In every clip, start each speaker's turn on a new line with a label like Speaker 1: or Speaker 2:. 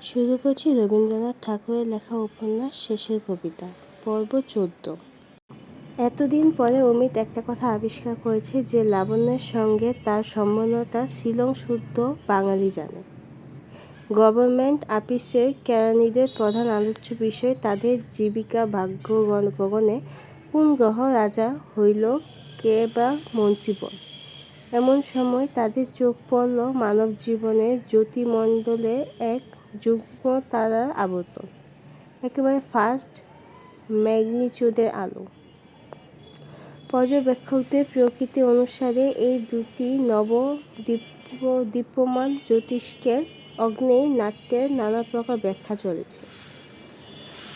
Speaker 1: শুরু করছি রবীন্দ্রনাথ ঠাকুরের লেখা উপন্যাস শেষের কবিতা, পর্ব চোদ্দ। এতদিন পরে অমিত একটা কথা আবিষ্কার করেছে যে লাবণ্যের সঙ্গে তার সম্বন্ধটা শিলং শুদ্ধ বাঙালি জানে। গভর্নমেন্ট আপিসের কেরানিদের প্রধান আলোচ্য বিষয় তাদের জীবিকা, ভাগ্য গগনে কোন গ্রহ রাজা হইল, কে বা মন্ত্রীবর এমন সময় তাদের চোখ পড়ল মানব জীবনের জ্যোতিমণ্ডলে এক যুগ্ম তারার আবর্তন একেবারে ফার্স্ট ম্যাগনিচিউডের আলো। পর্যবেক্ষকদের প্রকৃতি অনুসারে এই দুটি নব দীপ্যমান জ্যোতিষ্কের অগ্নেয় নাট্যের নানা প্রকার ব্যাখ্যা চলেছে।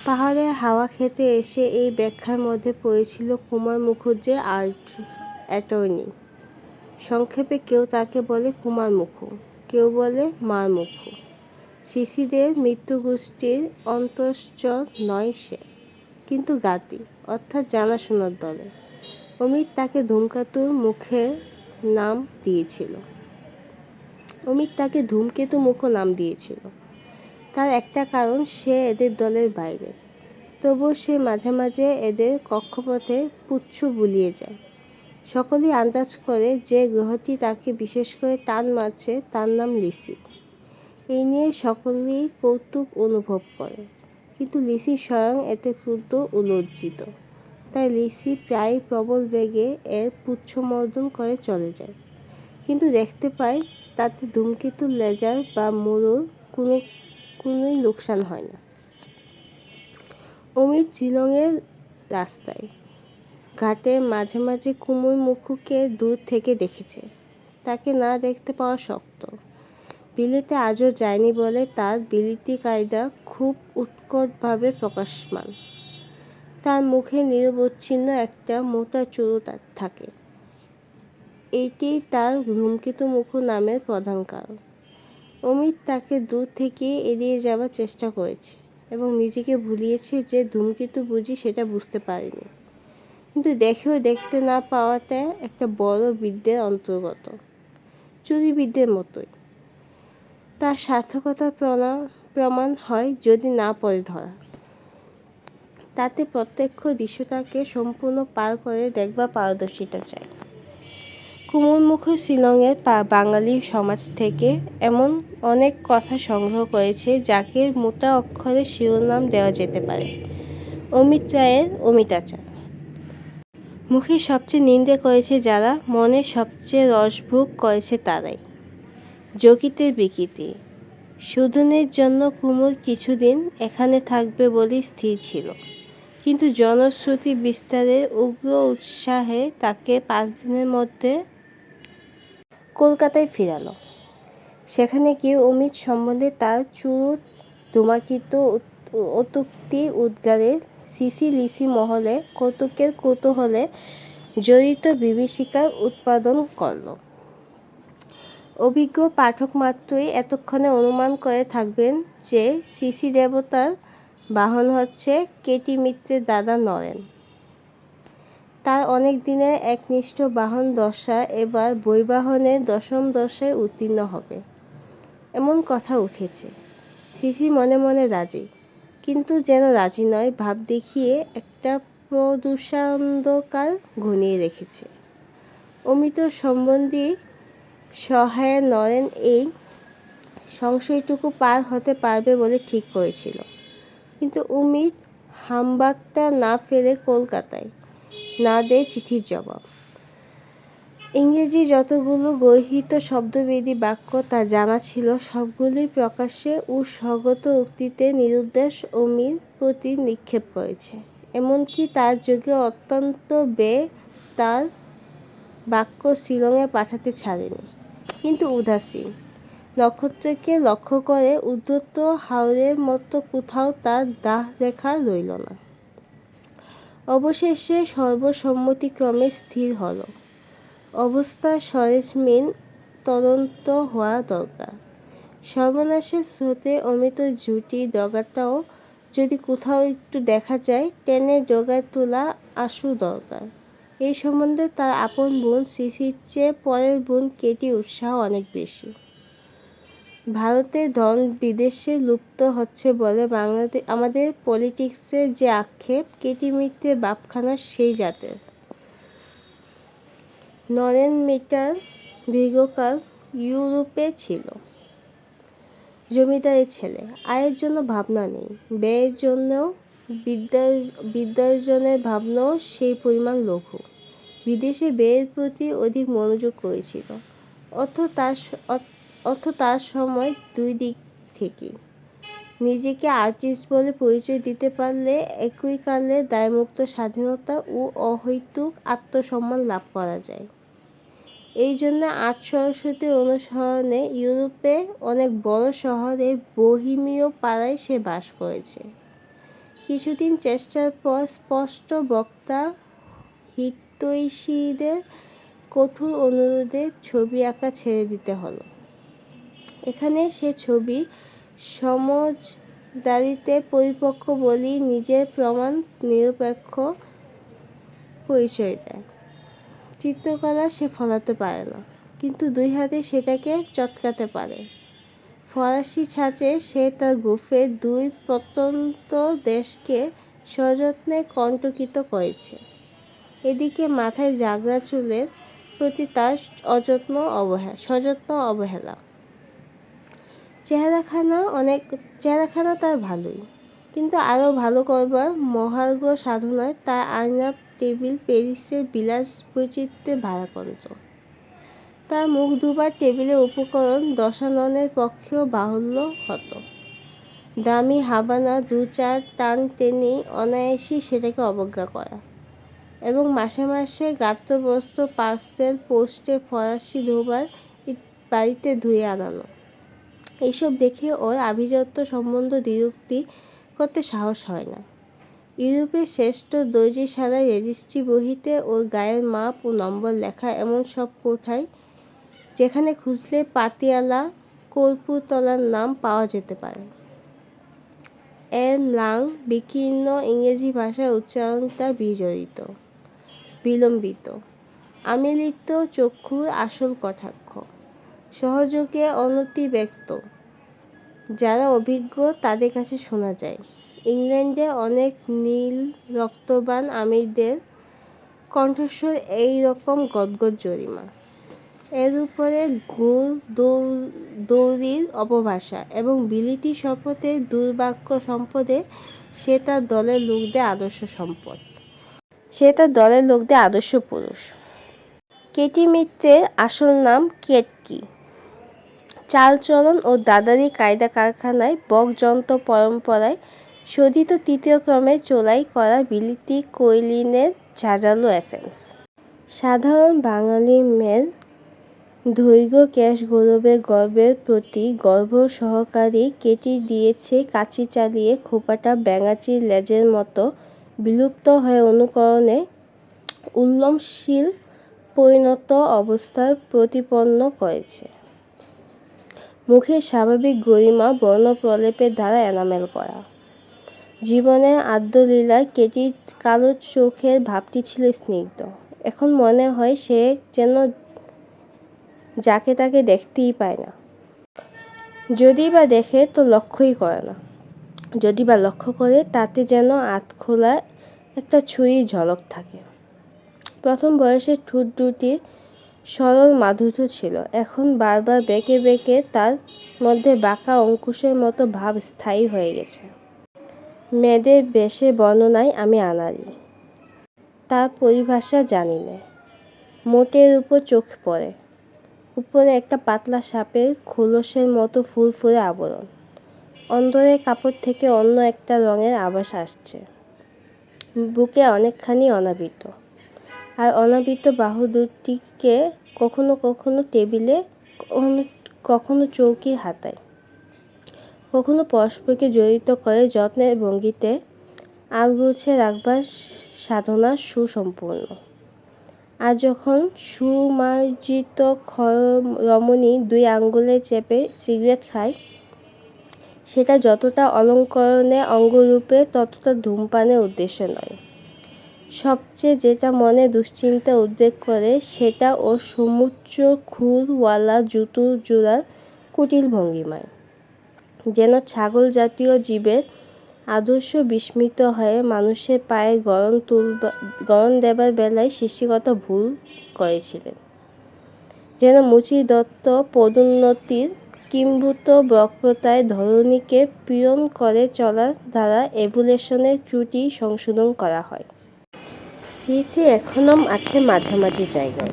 Speaker 1: পাহাড়ে হাওয়া খেতে এসে এই ব্যাখ্যার মধ্যে পড়েছিল কুমার মুখুজ্জের আর্ট অ্যাটর্নি। সংক্ষেপে কেউ তাকে বলে কুমার মুখু কেউ বলে মার মুখু শিশিদের মৃত্যুগোষ্ঠীর অন্তশ্চর নয় সে, কিন্তু গাতি, অর্থাৎ জানাশোনার দলে। অমিত তাকে ধূমকেতুর মুখে নাম দিয়েছিল। অমিত তাকে ধূমকেতু মুখ নাম দিয়েছিল। তার একটা কারণ, সে এদের দলের বাইরে। তবুও সে মাঝে মাঝে এদের কক্ষপথে পুচ্ছ বুলিয়ে যায়। সকলেই আন্দাজ করে যে গ্রহটি তাকে বিশেষ করে টান মারছে, তার নাম লিসি। এই নিয়ে সকলেই কৌতুক অনুভব করে। কিন্তু লিসি স্বয়ং এতে ক্রুদ্ধ ও লজ্জিত। তাই লিসি প্রায় প্রবল বেগে এর পুচ্ছমর্দন করে চলে যায়। কিন্তু দেখতে পায়, তাতে ধূমকেতুর লেজার বা মরুর কোনো, কোনোই লোকসান হয় না। অমিত শিলংয়ের রাস্তায়। ঘাটে মাঝে মাঝে কুমুর মুখুকে দূর থেকে দেখেছে। তাকে না দেখতে পাওয়া শক্ত। বিলেতে আজও যায়নি বলে তার বিলিতি কায়দা খুব উৎকটভাবে প্রকাশমান। তার মুখে নিরবচ্ছিন্ন একটা মোটা চুরু থাকে। এইটি তার ধূমকেতু মুখু নামের প্রধান কারণ। অমিত তাকে দূর থেকে এড়িয়ে যাওয়ার চেষ্টা করেছে এবং নিজেকে ভুলিয়েছে যে ধূমকেতু বুঝি সেটা বুঝতে পারেনি। কিন্তু দেখেও দেখতে না পাওয়াটা একটা বড় বিদ্যের অন্তর্গত। চুরিবিদ্যের মতোই। তার সার্থকতার প্রমাণ হয় যদি না পড়ে ধরা। তাতে প্রত্যক্ষ দৃশ্যটাকে সম্পূর্ণ পার করে দেখবার পারদর্শিতা চাই। কুমুরমুখ শিলংয়ের বাঙালি সমাজ থেকে এমন অনেক কথা সংগ্রহ করেছে যাকে মোটা অক্ষরে শিরোনাম দেওয়া যেতে পারে। অমিত রায়ের অমিতাচার। মুখে সবচেয়ে নিন্দে করেছে যারা, মনে সবচেয়ে রসভোগ করেছে তারাই। জকিতের বিকৃতি। সুধনের জন্য কুমুর কিছুদিন এখানে থাকবে বলেই স্থির ছিল। কিন্তু জনশ্রুতি বিস্তারের উগ্র উৎসাহে তাকে পাঁচ দিনের মধ্যে কলকাতায় ফিরালো। সেখানে গিয়ে অমিত সম্বন্ধে তার চুরুট, ধুমাকৃত অতুক্তি উদ্গারের সিসি লিসি মহলে কৌতুকের কৌতূহলে জড়িত বিভীষিকার উৎপাদন করল। অভিজ্ঞ পাঠক মাত্রই এতক্ষণে অনুমান করে থাকবেন যে সিসি দেবতার বাহন হচ্ছে কেটি মিত্রের দাদা নরেন। তার অনেক দিনের একনিষ্ঠ বাহন দশা এবার বৈবাহনের দশম দশায় উত্তীর্ণ হবে। এমন কথা উঠেছে। শিশি মনে মনে রাজি, কিন্তু যেন রাজি নয় ভাব দেখিয়ে একটা প্রদূষান্ধকার ঘনিয়ে রেখেছে। অমিত সম্বন্ধী সহায় নরেন এই সংশয়টুকু পার হতে পারবে বলে ঠিক করেছিল। কিন্তু অমিত হামবাগটা না ফেলে কলকাতায় না দেয় চিঠির জবাব। ইংরেজি যতগুলো গর্হিত শব্দবেদী বাক্য তা জানা ছিল সবগুলোই প্রকাশ্যে ও স্বগত উক্তিতে নিরুদ্দেশ অমির প্রতি নিক্ষেপ করেছে। এমনকি তার যুগে অত্যন্ত বে তার বাক্য শিলংয়ে পাঠাতে ছাড়েনি। কিন্তু উদাসীন নক্ষত্রকে লক্ষ্য করে উদ্ধত হাওরের মতো কোথাও তার দাহ রেখা রইল না। অবশেষে সর্বসম্মতিক্রমে স্থির হল। অবস্থার সরেজমিন তদন্ত হওয়া দরকার। সর্বনাশের স্রোতে অমিত জুটি ডগাটাও যদি কোথাও একটু দেখা যায়, টেনে ডগায় তোলা আশু দরকার। এই সম্বন্ধে তার আপন বোন সিসির চেয়ে পরের বোন কেটি উৎসাহ অনেক বেশি। ভারতের ধন বিদেশে লুপ্ত হচ্ছে বলে বাংলাদেশ আমাদের পলিটিক্সের যে আক্ষেপ, কেটি মিত্রের বাপখানা সেই জাতের। নরেন মিটার দীর্ঘকাল ইউরোপে ছিল। জমিদারের ছেলে। আয়ের জন্য ভাবনা নেই। ব্যয়ের জন্যও বিদ্যা বিদ্যার্জনের ভাবনাও সেই পরিমাণ লঘু। বিদেশে ব্যয়ের প্রতি অধিক মনোযোগ করেছিল। অর্থ তার অর্থ তার সময় দুই দিক থেকেই নিজেকে আর্টিস্ট বলে পরিচয় দিতে পারলে একই কালে দায়মুক্ত স্বাধীনতা ও অহৈতুক আত্মসম্মান লাভ করা যায়। এই জন্য আট সরস্বতী অনুসরণে ইউরোপে অনেক বড় শহরে বহিমীয় পাড়ায় সে বাস করেছে। কিছুদিন চেষ্টার পর স্পষ্ট বক্তা হিতৈষীদের কঠোর অনুরোধে ছবি আঁকা ছেড়ে দিতে হলো। এখানে সে ছবি সমজদারিতে পরিপক্ক বলেই নিজের প্রমাণ নিরপেক্ষ পরিচয় দেয়। চিত্রকলা সে ফলাতে পারে না, কিন্তু দুই হাতে সেটাকে চটকাতে পারে। ফরাসি ছাঁচে সে তার গুফে দুই প্রত্যন্ত দেশকে সযত্নে কণ্টকিত করেছে। এদিকে মাথায় জাগরা চুলের প্রতি তার অযত্ন অবহেলা সযত্ন অবহেলা। চেহারাখানা অনেক, চেহারাখানা তার ভালোই, কিন্তু আরও ভালো করবার মহার্ঘ সাধনায় তার আয়না টেবিল প্যারিসের বিলাস বৈচিত্র্যে ভারাক্রান্ত। তার মুখ দুবার টেবিলের উপকরণ দশাননের পক্ষেও বাহুল্য হতো। দামি হাবানা দু চার টান টেনে অনায়াসই সেটাকে অবজ্ঞা করা এবং মাসে মাসে গাত্রবস্ত্র পার্সেল পোস্টে ফরাসি ধোবার বাড়িতে ধুয়ে আনানো এইসব দেখে ওর আভিজাত্য সম্বন্ধ দ্বিরুক্তি করতে সাহস হয় না। ইউরোপের শ্রেষ্ঠ দর্জিশালার রেজিস্ট্রি বহিতে ওর গায়ের মাপ ও নম্বর লেখা এমন সব কোঠায় যেখানে খুঁজলে পাতিয়ালা কর্পূরতলার নাম পাওয়া যেতে পারে। এর ম্লাং বিকীর্ণ ইংরেজি ভাষার উচ্চারণটা বিজড়িত, বিলম্বিত আমিলিত চক্ষুর আসল কটাক্ষ, সহযোগে অনতিব্যক্ত, যারা অভিজ্ঞ তাদের কাছে শোনা যায়। ইংল্যান্ডে অনেক নীল রক্তবান আমিরদের কণ্ঠস্বর এই রকম গদগদ জরিমা এর উপরে গুল দৌড়ির অপভাষা এবং বিলিতি শপথের দুর্বাক্য সম্পদে সে তার দলের লোকদের আদর্শ সম্পদ। সে তার দলের লোকদের আদর্শ পুরুষ। কেটি মিত্রের আসল নাম কেটকি। চালচলন ও দাদারি কায়দা কারখানায় বকযন্ত্র পরম্পরায় শোধিত তৃতীয় ক্রমে চোলাই করা বিলিতি কৈলিনের ঝাঁঝালো এসেন্স সাধারণ বাঙালি মেয়ের দৈর্ঘ্য ক্যাশ গৌরবের গর্বের প্রতি গর্ভ সহকারী কেটি দিয়েছে, কাচি চালিয়ে খোপাটা ব্যাঙাচির লেজের মতো। বিলুপ্ত হয়ে অনুকরণে উল্লমশীল পরিণত অবস্থার প্রতিপন্ন করেছে। মুখের স্বাভাবিক গরিমা বর্ণপ্রলেপের দ্বারা এনামেল করা। জীবনের আদ্যলীলায় কেটির কালো চোখের ভাবটি ছিল স্নিগ্ধ। এখন মনে হয় সে যেন যাকে তাকে দেখতেই পায় না। যদি বা দেখে তো লক্ষ্যই করে না। যদি বা লক্ষ্য করে, তাতে যেন আতখোলা একটা ছুরির ঝলক থাকে। প্রথম বয়সে ঠোঁট দুটির সরল মাধুর্য ছিল। এখন বারবার বেঁকে বেঁকে তার মধ্যে বাঁকা অঙ্কুশের মতো ভাব স্থায়ী হয়ে গেছে। মেয়েদের বেশে বর্ণনায় আমি আনাড়ি। তার পরিভাষা জানি না। মোটের উপর চোখ পড়ে। উপরে একটা পাতলা সাপের খোলসের মতো ফুরফুরে আবরণ। অন্দরের কাপড় থেকে অন্য একটা রঙের আভাস আসছে। বুকে অনেকখানি অনাবৃত। আর অনাবৃত বাহু দুটিকে কখনো কখনো টেবিলে, কখনো কখনো চৌকির হাতায়। কখনো পরস্পরকে জড়িত করে যত্নের ভঙ্গিতে আলগোছে রাখবার সাধনা সুসম্পূর্ণ। আর যখন সুমার্জিত রমণী দুই আঙ্গুলে চেপে সিগারেট খায়, সেটা যতটা অলঙ্করণে অঙ্গরূপে, ততটা ধূমপানের উদ্দেশ্য নয়। সবচেয়ে যেটা মনে দুশ্চিন্তা উদ্বেগ করে, সেটা ও সমুচ্চ খুরওয়ালা জুতোর জোড়ার কুটিল ভঙ্গিমায়। যেন ছাগল জাতীয় জীবের আদর্শ বিস্মিত হয়ে মানুষের পায়ে গরম তুলবা গরম দেবার বেলায় সৃষ্টিগত ভুল করেছিলেন। যেন মুচি দত্ত পদোন্নতির কিম্ভূত বক্রতায় ধরণীকে পীড়ন করে চলার দ্বারা এভুলেশনের ত্রুটি সংশোধন করা হয়। সিসি এখনও আছে মাঝামাঝি জায়গায়।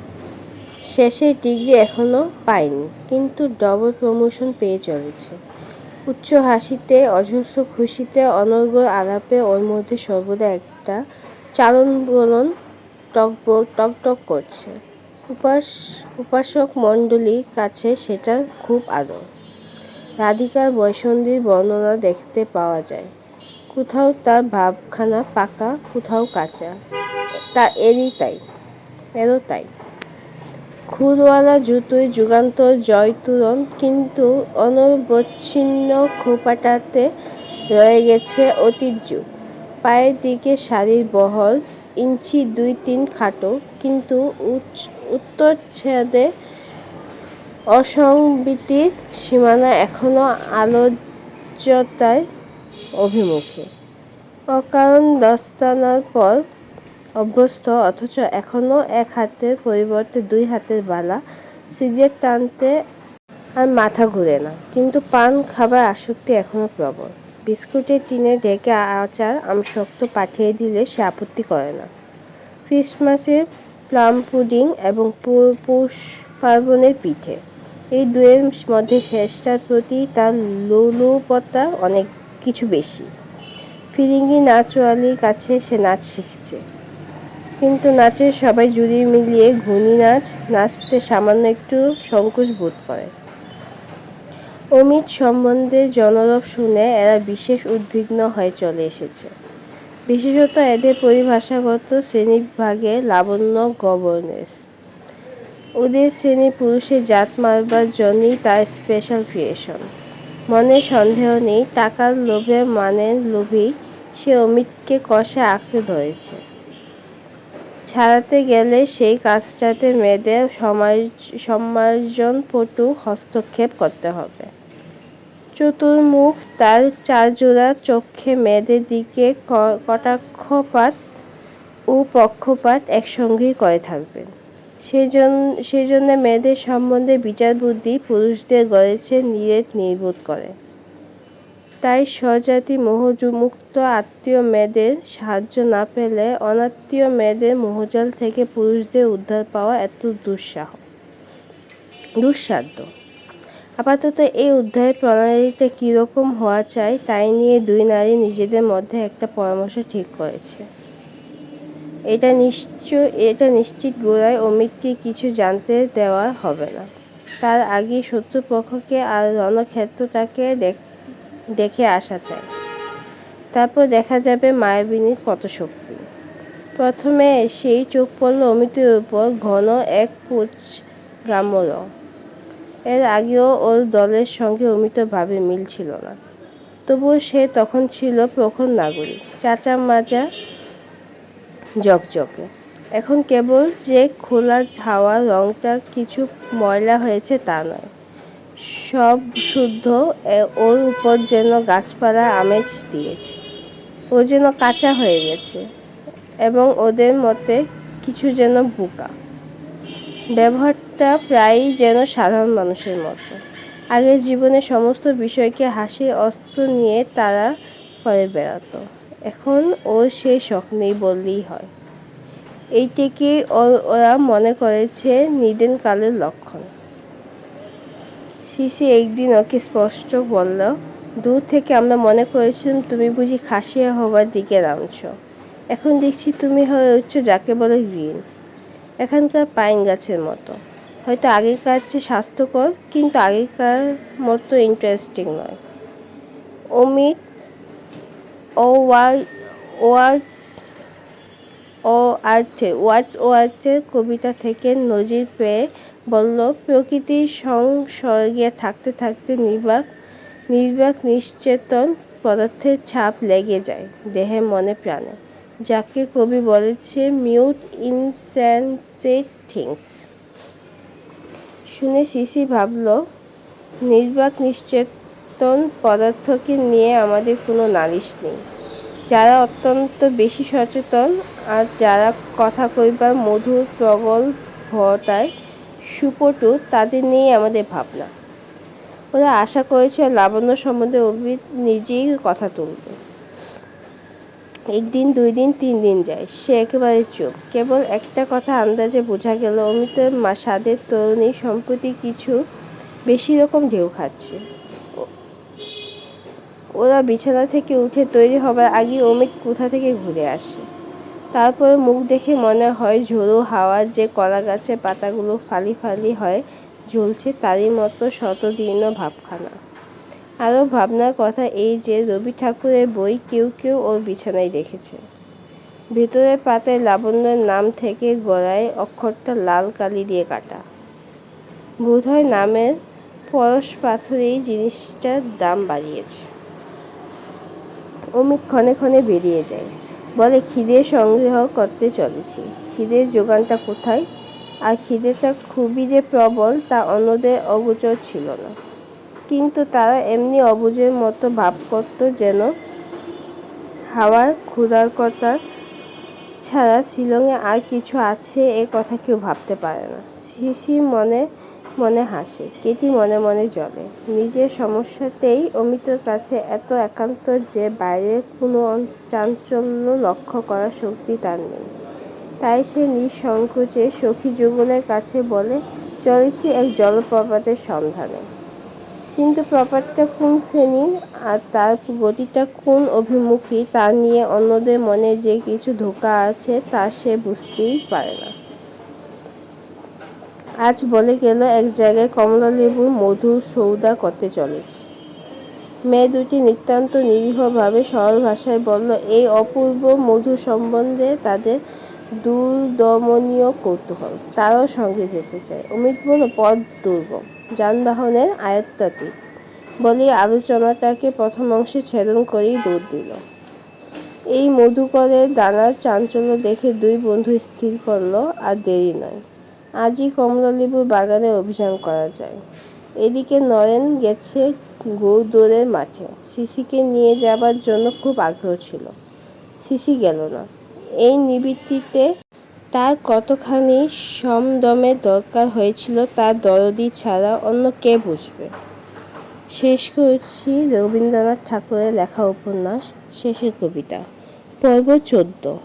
Speaker 1: শেষের ডিগ্রি এখনও পায়নি, কিন্তু ডবল প্রমোশন পেয়ে চলেছে। উচ্চ হাসিতে, অজস্র খুশিতে, অনর্গল আলাপে ওর মধ্যে সর্বদা একটা চালন বলন টক টক করছে। উপাস, উপাসক মণ্ডলীর কাছে সেটা খুব আদর। রাধিকার বয়সন্ধির বর্ণনা দেখতে পাওয়া যায়। কোথাও তার ভাবখানা পাকা, কোথাও কাঁচা। তা এরই তাই, এরও তাই। খুরওয়ালা জুতোয় যুগান্তর জয়তুরন কিন্তু অনবচ্ছিন্ন খোপাটাতে রয়ে গেছে অতীত যুগ। পায়ের দিকে শাড়ির বহর ইঞ্চি দুই তিন খাটো, কিন্তু উত্তর ছেদে অসংবিতির সীমানা এখনও আলোচ্যতায় অভিমুখে। অকারণ দস্তানার পর অভ্যস্ত, অথচ এখনও এক হাতের পরিবর্তে দুই হাতের বালা, সিগারেট টানতে আর মাথা ঘুরে না। কিন্তু পান খাবার আসক্তি এখনও প্রবল। বিস্কুটের টিনে ঢেকে আচার আমশক্ত পাঠিয়ে দিলে সে আপত্তি করে না। ক্রিসমাসের প্লাম পুডিং এবং পৌষ পার্বণের পিঠে। এই দুয়ের মধ্যে শেষটার প্রতি তার লোলুপতা অনেক কিছু বেশি। ফিরিঙ্গি নাচওয়ালির কাছে সে নাচ শিখছে। কিন্তু নাচের সবাই জুড়ি মিলিয়ে ঘূর্ণি নাচ নাচতে সামান্য একটু সংকোচ বোধ করে। অমিত সম্বন্ধে জনরব শুনে এরা বিশেষ উদ্বিগ্ন হয়ে চলে এসেছে। বিশেষত এদের পরিভাষাগত শ্রেণীভাগে লাবণ্য গভর্নেস। ওদের শ্রেণি পুরুষের জাত মারবার জন্যই তার স্পেশাল ক্রিয়েশন মনে সন্দেহ নেই, টাকার লোভে মানের লোভেই সে অমিতকে কষে আঁকড়ে ধরেছে। ছাড়াতে গেলে সেই কাজটাতে মেয়েদের সম্মার্জনপটু হস্তক্ষেপ করতে হবে। চতুর্মুখ তার চারজোড়া চক্ষে মেয়েদের দিকে কটাক্ষপাত ও পক্ষপাত একসঙ্গেই করে থাকবেন। সেই জন্য মেয়েদের সম্বন্ধে বিচার বুদ্ধি পুরুষদের গড়েছে নিরেট নির্বোধ করে। তাই স্বজাতি মোহমুক্ত আত্মীয় মেয়েদের সাহায্য না পেলে অনাত্মীয় মেয়েদের মোহজাল থেকে পুরুষদের উদ্ধার পাওয়া এত দুঃসাহ দুঃসাধ্য। আপাতত এই উদ্ধারের প্রণালীটা কীরকম হওয়া চাই তাই নিয়ে দুই নারী নিজেদের মধ্যে একটা পরামর্শ ঠিক করেছে। এটা নিশ্চয় এটা নিশ্চিত গোড়ায় অমিতকে কিছু জানতে দেওয়া হবে না। তার আগে শত্রুপক্ষকে আর রণক্ষেত্রটাকে দেখে আসা চাই তারপর দেখা যাবে মায়াবিনীর কত শক্তি। প্রথমে সেই চোখ পড়ল অমিতের উপর ঘন এক পুচ গ্রাম্য এর আগেও ওর দলের সঙ্গে অমিত ভাবে মিল ছিল না। তবুও সে তখন ছিল প্রখর নাগরিক চাচা মাজা জকজকে। এখন কেবল যে খোলা হাওয়া রংটা কিছু ময়লা হয়েছে তা নয়। সব শুদ্ধ ওর উপর যেন গাছপালা আমেজ দিয়েছে। ও যেন কাঁচা হয়ে গেছে এবং ওদের মতে কিছু যেন বোকা। ব্যবহারটা প্রায়ই যেন সাধারণ মানুষের মতো। আগের জীবনে সমস্ত বিষয়কে হাসি, অস্ত্র নিয়ে তারা করে বেড়াতো। এখন ও সেই শখ নেই বললেই হয়। এইটিকেই ওরা মনে করেছে নিদেন কালের লক্ষণ। সিসি একদিন ওকে স্পষ্ট বলল, দূর থেকে আমরা মনে করেছিলাম তুমি বুঝি খাসিয়া হবার দিকে নামছ। এখন দেখছি তুমি হয়ে উঠছ যাকে বলে গ্রিন। এখানকার পাইন গাছের মতো। হয়তো আগেকার চেয়ে স্বাস্থ্যকর, কিন্তু আগেকার মতো ইন্টারেস্টিং নয়। অমিত ও ওয়ার্ডস ও আর্থে ওয়ার্ডস ও আর্থের কবিতা থেকে নজির পেয়ে বলল প্রকৃতির সংসর্গে থাকতে থাকতে নির্বাক নির্বাক নিশ্চেতন পদার্থের ছাপ লেগে যায় দেহে মনে প্রাণে। যাকে কবি বলেছে মিউট ইনসেন্সেট থিংস শুনে শিশি ভাবল, নির্বাক নিশ্চেতন পদার্থকে নিয়ে আমাদের কোনো নালিশ নেই। যারা অত্যন্ত বেশি সচেতন আর যারা কথা কইবার মধুর প্রগল্ভতায় সুপটু তাদের নিয়েই আমাদের ভাবনা। ওরা আশা করেছে লাবণ্য সম্বন্ধে অভিত নিজেই কথা তুলবে। একদিন দুই দিন তিন দিন যায়, সে একেবারে চুপ। কেবল একটা কথা আন্দাজে বোঝা গেল অমিতের মা স্বাদের তরুণী সম্প্রতি কিছু বেশি রকম ঢেউ খাচ্ছে। ওরা বিছানা থেকে উঠে তৈরি হবার আগে অমিত কোথা থেকে ঘুরে আসে? তারপরে মুখ দেখে মনে হয় ঝোড়ো হাওয়ার যে কলা গাছের পাতাগুলো ফালি ফালি হয়, ঝুলছে তারই মতো শতদীর্ণ ভাবখানা। আরও ভাবনার কথা এই যে রবি ঠাকুরের বই কেউ কেউ ওর বিছানায় রেখেছে ভেতরের পাতায় লাবণ্যের নাম থেকে গলায় অক্ষরটা লাল কালি দিয়ে কাটা। বোধহয় নামের পরশ পাথরেই জিনিসটার দাম বাড়িয়েছে। অমিত ক্ষণে ক্ষণে বেরিয়ে যায়। বলে, খিদে সংগ্রহ করতে চলেছি। খিদের যোগানটা কোথায়? আর খিদেটা খুবই যে প্রবল, তা অন্যদের অগোচর ছিল না। কিন্তু তারা এমনি অবুঝের মতো ভাব করত যেন হাওয়ার ক্ষুধার কথা ছাড়া শিলংয়ে আর কিছু আছে এ কথা কেউ ভাবতে পারে না। শিশি মনে মনে হাসে, কেটি মনে মনে জ্বলে নিজের সমস্যাতেই অমিতের কাছে এত একান্ত যে বাইরে কোনো চাঞ্চল্য লক্ষ্য করার শক্তি তার নেই। তাই সে নিঃসংকোচে সখী যুগলের কাছে বলে, চলেছি এক জলপ্রপাতের সন্ধানে। কিন্তু প্রপাতটা কোন শ্রেণির আর তার গতিটা কোন অভিমুখী তা নিয়ে অন্যদের মনে যে কিছু ধোকা আছে তা সে বুঝতেই পারে না। আজ বলে গেল, এক জায়গায় কমলালেবুর মধুর সৌদা করতে চলেছে। মেয়ে দুটি নিতান্ত নিরীহভাবে সরল ভাষায় বলল, এই অপূর্ব মধু সম্বন্ধে তাদের দুর্দমনীয় কৌতূহল। তারাও সঙ্গে যেতে চায়। অমিত বলল, পথ দুর্গম। যানবাহনের আয়ত্তাতীত। বলে আলোচনাটাকে প্রথম অংশে ছেদন করেই দৌড় দিল। এই মধুকরের দানার চাঞ্চল্য দেখে দুই বন্ধু স্থির করল, আর দেরি নয়। আজই কমলালেবুর বাগানে অভিযান করা যায়। এদিকে নরেন গেছে গৌদৌড়ের মাঠে। সিসিকে নিয়ে যাবার জন্য খুব আগ্রহ ছিল। সিসি গেল না। এই নিবৃত্তিতে তার কতখানি সমদমের দরকার হয়েছিল তার দরদি ছাড়া অন্য কে বুঝবে। শেষ করছি রবীন্দ্রনাথ ঠাকুরের লেখা উপন্যাস, শেষের কবিতা। পর্ব চোদ্দ।